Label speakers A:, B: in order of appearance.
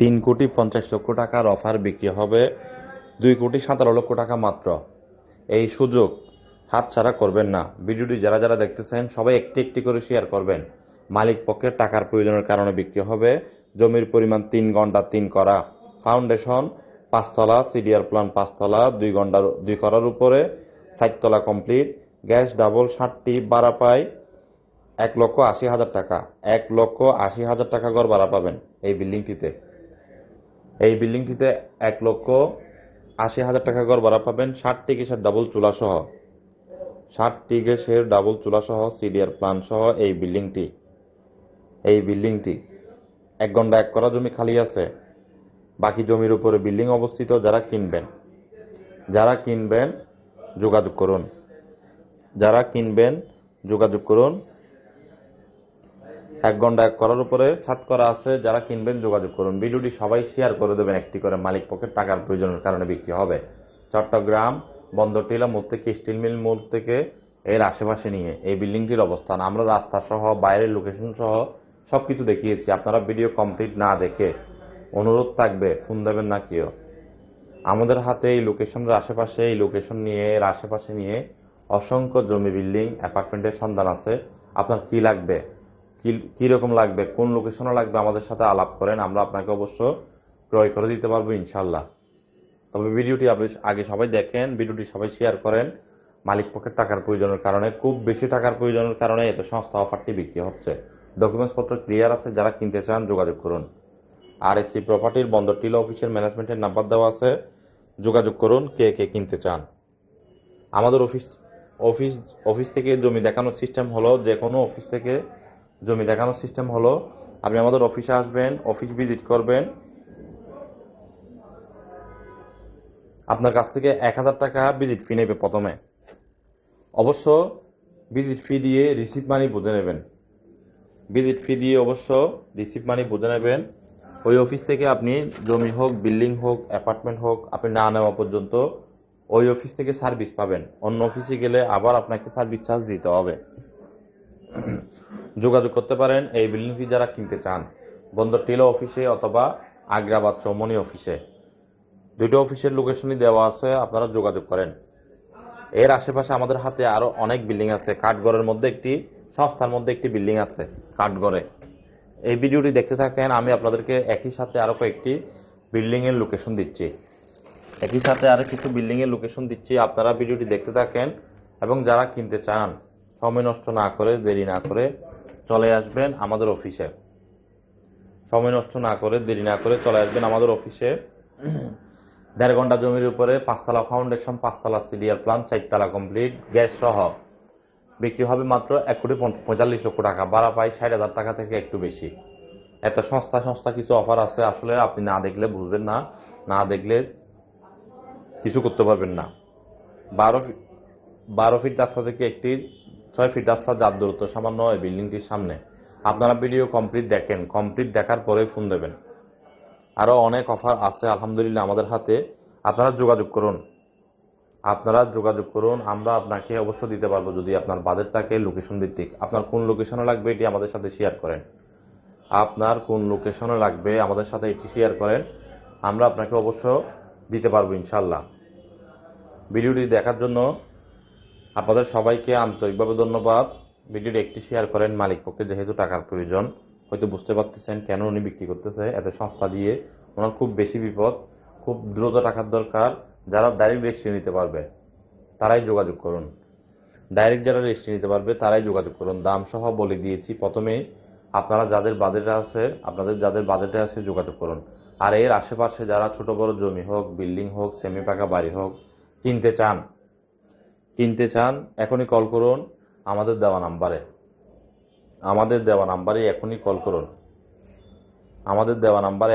A: তিন কোটি পঞ্চাশ লক্ষ টাকার অফার বিক্রি হবে। দুই কোটি সতেরো লক্ষ টাকা মাত্র। এই সুযোগ হাতছাড়া করবেন না। ভিডিওটি যারা যারা দেখতেছেন, সবাই একটি একটি করে শেয়ার করবেন। মালিক পক্ষের টাকার প্রয়োজনের কারণে বিক্রি হবে। জমির পরিমাণ তিন ঘণ্টা তিন করা। ফাউন্ডেশন পাঁচতলা সিডিআর প্ল্যান পাঁচতলা, দুই ঘণ্টার দুই করার উপরে। চারতলা কমপ্লিট গ্যাস, ডাবল, ষাটটি বাড়া পায়। এক লক্ষ আশি হাজার টাকা। এক লক্ষ আশি হাজার টাকা গড় ভাড়া পাবেন এই বিল্ডিংটিতে এই বিল্ডিংটিতে এক লক্ষ আশি হাজার টাকা গড় ভাড়া পাবেন। ষাটটি গ্যাসের ডাবল চুলা সহ ষাটটি গ্যাসের ডাবল চুলা সহ সিডিআর প্ল্যান সহ এই বিল্ডিংটি। এই বিল্ডিংটি এক ঘণ্টা এক করা জমি খালি আছে। বাকি জমির উপরে বিল্ডিং অবস্থিত, যারা কিনবেন যারা কিনবেন যোগাযোগ করুন। যারা কিনবেন যোগাযোগ করুন এক ঘণ্টা এক করার উপরে ছাদ করা আছে, যারা কিনবেন যোগাযোগ করুন। ভিডিওটি সবাই শেয়ার করে দেবেন, একটি করে মালিক পক্ষের টাকার প্রয়োজনের কারণে বিক্রি হবে। চট্টগ্রাম, বন্দরটিলা মোড় থেকে স্টিল মিল মোড় থেকে এর আশেপাশে নিয়ে এই বিল্ডিংটির অবস্থান। আমরা রাস্তা সহ বাইরের লোকেশন সহ সব কিছু দেখিয়েছি। আপনারা ভিডিও কমপ্লিট না দেখে অনুরোধ থাকবে, ফোন দেবেন না কেউ। আমাদের হাতে এই লোকেশনের আশেপাশে, এই লোকেশন নিয়ে, এর আশেপাশে নিয়ে অসংখ্য জমি, বিল্ডিং, অ্যাপার্টমেন্টের সন্ধান আছে। আপনার কি লাগবে? কীরকম লাগবে? কোন লোকেশনে লাগবে? আমাদের সাথে আলাপ করেন, আমরা আপনাকে অবশ্য ক্রয় করে দিতে পারব ইনশাল্লাহ তবে ভিডিওটি আপনি আগে সবাই দেখেন, ভিডিওটি সবাই শেয়ার করেন। মালিক পক্ষের টাকার প্রয়োজনের কারণে, খুব বেশি টাকার প্রয়োজনের কারণে এত সংস্থা অফারটি বিক্রি হচ্ছে। ডকুমেন্টস পত্র ক্লিয়ার আছে, যারা কিনতে চান, যোগাযোগ করুন। আর এসি প্রপার্টির বন্দর টিলা অফিসের ম্যানেজমেন্টের নাম্বার দেওয়া আছে। যোগাযোগ করুন, কে কে কিনতে চান। আমাদের অফিস অফিস অফিস থেকে জমি দেখানোর সিস্টেম হলো যে কোনো অফিস থেকে জমি দেখানোর সিস্টেম হলো, আপনি আমাদের অফিসে আসবেন অফিস ভিজিট করবেন। আপনার কাছ থেকে এক হাজার টাকা ভিজিট ফি নেবে প্রথমে। অবশ্য ভিজিট ফি দিয়ে রিসিভ মানি বুঝে নেবেন। ভিজিট ফি দিয়ে অবশ্য রিসিভ মানি বুঝে নেবেন। ওই অফিস থেকে আপনি জমি হোক বিল্ডিং হোক অ্যাপার্টমেন্ট হোক, আপনি না নেওয়া পর্যন্ত ওই অফিস থেকে সার্ভিস পাবেন। অন্য অফিসে গেলে আবার আপনাকে সার্ভিস চার্জ দিতে হবে। যোগাযোগ করতে পারেন এই বিল্ডিংটি যারা কিনতে চান। বন্দর টিলা অফিসে অথবা আগ্রাবাদ চৌমনি অফিসে। দুটো অফিসের লোকেশনই দেওয়া আছে, আপনারা যোগাযোগ করেন। এর আশেপাশে আমাদের হাতে আরও অনেক বিল্ডিং আছে। কাঠগড়ের মধ্যে একটি, সংস্থার মধ্যে একটি বিল্ডিং আছে, কাঠগড়ে। এই ভিডিওটি দেখতে থাকেন, আমি আপনাদেরকে একই সাথে আরও কয়েকটি বিল্ডিংয়ের লোকেশন দিচ্ছি। একই সাথে আরও কিছু বিল্ডিংয়ের লোকেশন দিচ্ছি, আপনারা ভিডিওটি দেখতে থাকেন এবং যারা কিনতে চান, সময় নষ্ট না করে, দেরি না করে চলে আসবেন আমাদের অফিসে। সময় নষ্ট না করে, দেরি না করে চলে আসবেন আমাদের অফিসে। দেড় ঘণ্টা জমির উপরে পাঁচতলা ফাউন্ডেশন, পাঁচতলা সিডিআর প্ল্যান চারতলা কমপ্লিট, গ্যাস সহ। বিক্রি হবে মাত্র এক কোটি পঁয়তাল্লিশ লক্ষ টাকা বাড়া পাই ষাট হাজার টাকা থেকে একটু বেশি। এত সংস্থা সংস্থা কিছু অফার আছে, আসলে আপনি না দেখলে বুঝবেন না না দেখলে কিছু করতে পারবেন না। বারো বারো ফিট রাস্তা থেকে একটি ছয় ফিট রাস্তা, যার দূরত্ব সামান্য এই বিল্ডিংটির সামনে। আপনারা ভিডিও কমপ্লিট দেখেন। কমপ্লিট দেখার পরে ফোন দেবেন। আরও অনেক অফার আছে, আলহামদুলিল্লাহ, আমাদের হাতে। আপনারা যোগাযোগ করুন। আপনারা যোগাযোগ করুন, আমরা আপনাকে অবশ্য দিতে পারব যদি আপনার বাজেট থাকে লোকেশন ভিত্তিক। আপনার কোন লোকেশনে লাগবে, এটি আমাদের সাথে শেয়ার করেন। আপনার কোন লোকেশনে লাগবে, আমাদের সাথে এটি শেয়ার করেন। আমরা আপনাকে অবশ্য দিতে পারব ইনশাল্লাহ ভিডিওটি দেখার জন্য আপনাদের সবাইকে আন্তরিকভাবে ধন্যবাদ। ভিডিওটি একটি শেয়ার করেন মালিক পক্ষে, যেহেতু টাকার প্রয়োজন। হয়তো বুঝতে পারতেছেন কেন উনি বিক্রি করতেছে, এত সস্তা দিয়ে। ওনার খুব বেশি বিপদ, খুব দ্রুত টাকার দরকার। যারা ডাইরেক্ট রেজিস্ট্রি নিতে পারবে, তারাই যোগাযোগ করুন। ডাইরেক্ট যারা রেজিস্ট্রি নিতে পারবে, তারাই যোগাযোগ করুন। দাম সহ বলে দিয়েছি। প্রথমেই আপনারা যাদের বাজেটে আছে, আপনাদের যাদের বাজেটে আছে, যোগাযোগ করুন। আর এর আশেপাশে যারা ছোট বড় জমি হোক বিল্ডিং হোক সেমি পাকা বাড়ি হোক, কিনতে চান কিনতে চান, এখনই কল করুন। আমাদের দেওয়া নাম্বারে আমাদের দেওয়া নাম্বারে এখনই কল করুন। আমাদের দেওয়া নাম্বারে